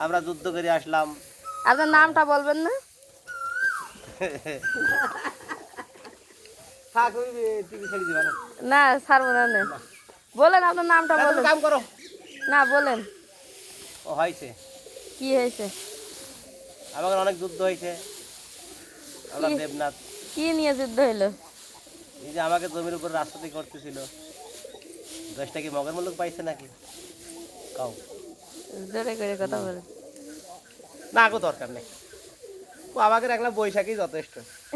আমরা যুদ্ধ করে আসলাম। আপনার নামটা বলবেন না? না ছাড়বো না বলেন আপনার নামটা বলেন। কাম করো। না বলেন। ও হয়েছে। কি হয়েছে? আমাদের অনেক যুদ্ধ হয়েছে। আমরা দেবনাথ। কি নিয়ে যুদ্ধ হইল এই যে আমাকে জমির উপর রাস্তাতে করতেছিল। দশটা কি মগের মুলুক পাইছে নাকি? কাউ জোরে করে কথা বলেন না গো দরকার নেই। আমাকে রাখলাম বৈশাখী যথেষ্ট।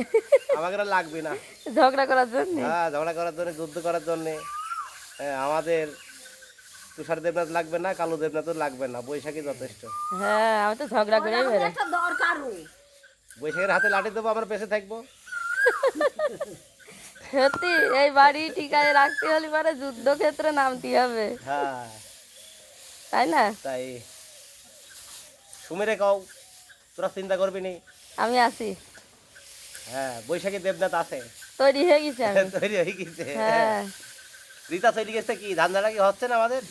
আমাকে লাগবে না। ঝগড়া করার জন্য? হ্যাঁ ঝগড়া করার জন্য যুদ্ধ করার জন্য। আমাদের তুষার দেবনাথ লাগবে না কালো দেবনাথও লাগবে না। বৈশাখী যথেষ্ট। হ্যাঁ আমি তো ঝগড়া একটা দরকার বৈশাখের হাতে লাঠি দেবো আমরা বেঁচে থাকব। সত্যি এই বাড়ি ঠিকায় রাখতে হলে পরে যুদ্ধক্ষেত্রে নামতে হবে। হ্যাঁ। তাই না? তাই। সুমিরে কও তোরা চিন্তা করবি নি? আমি আছি। হ্যাঁ বৈশাখী দেবনাথ আছে। তৈরি হয়ে গেছি আমি। তৈরি হয়ে গেছে। হ্যাঁ। রীতা তৈরি গেছে কি ধান ধারা কি হচ্ছে না আমাদের?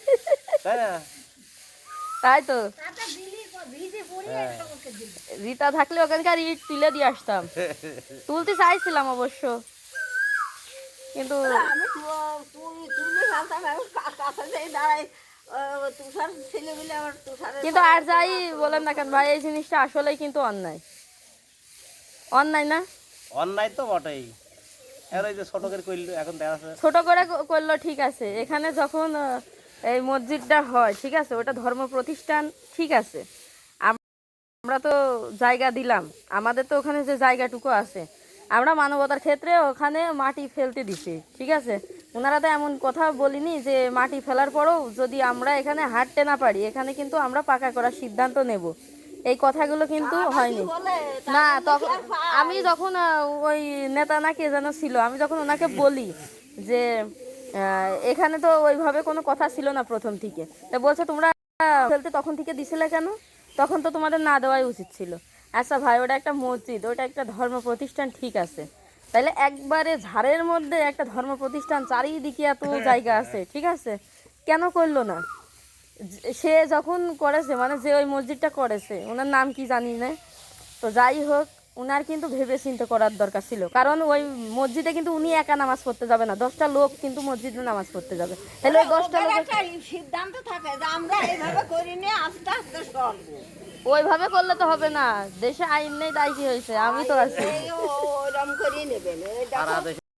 তাই না? তাই তো। হ্যাঁ। রীতা থাকলে ওখানকার ইট তুলে দিয়ে আসতাম। তুলতে চাইছিলাম অবশ্য। কিন্তু তুষার ছেলেগুলো কিন্তু আর যাই বলেন না কেন ভাই এই জিনিসটা আসলেই কিন্তু অন্যায়। অন্যায় না? অন্যায় তো বটেই। এর ওই যে ছোট করে করল এখন ছোট করে করল ঠিক আছে। এখানে যখন এই মসজিদটা হয় ঠিক আছে ওটা ধর্ম প্রতিষ্ঠান ঠিক আছে। আমরা তো জায়গা দিলাম। আমাদের তো ওখানে যে জায়গাটুকু আছে। আমরা মানবতার ক্ষেত্রে ওখানে মাটি ফেলতে দিছি ঠিক আছে? ওনারা তো এমন কথা বলিনি যে মাটি ফেলার পরেও যদি আমরা এখানে হাঁটতে না পারি এখানে কিন্তু আমরা পাকা করার সিদ্ধান্ত নেব। এই কথাগুলো কিন্তু হয়নি। না তখন আমি যখন ওই নেতা না কে যেন ছিল আমি যখন ওনাকে বলি যে এখানে তো ওইভাবে কোনো কথা ছিল না প্রথম থেকে। তা বলছে তোমরা ফেলতে তখন থেকে দিছিলে কেন? তখন তো তোমাদের না দেওয়াই উচিত ছিল। আচ্ছা ভাই ওটা একটা মসজিদ ওটা একটা ধর্ম প্রতিষ্ঠান ঠিক আছে। তাহলে একবারে ঝাড়ের মধ্যে একটা ধর্ম প্রতিষ্ঠান চারিদিকে এত জায়গা আছে ঠিক আছে? কেন করল না? সে যখন করেছে মানে যে ওই মসজিদটা করেছে ওনার নাম কি জানি না? তো যাই হোক উনার কিন্তু ভেবে চিন্তে করার দরকার ছিল। কারণ ওই মসজিদে কিন্তু উনি একা নামাজ পড়তে যাবে না। দশটা লোক কিন্তু মসজিদে নামাজ পড়তে যাবে। তাহলে ওই দশটা লোক সিদ্ধান্ত থাকে যে আমরা এইভাবে করি নিয়ে আস্তে আস্তে চলবো ওইভাবে করলে তো হবে না। দেশে আইন নেই তাই কি হয়েছে? আমি তো আছি। ওরম করিয়ে নেবেন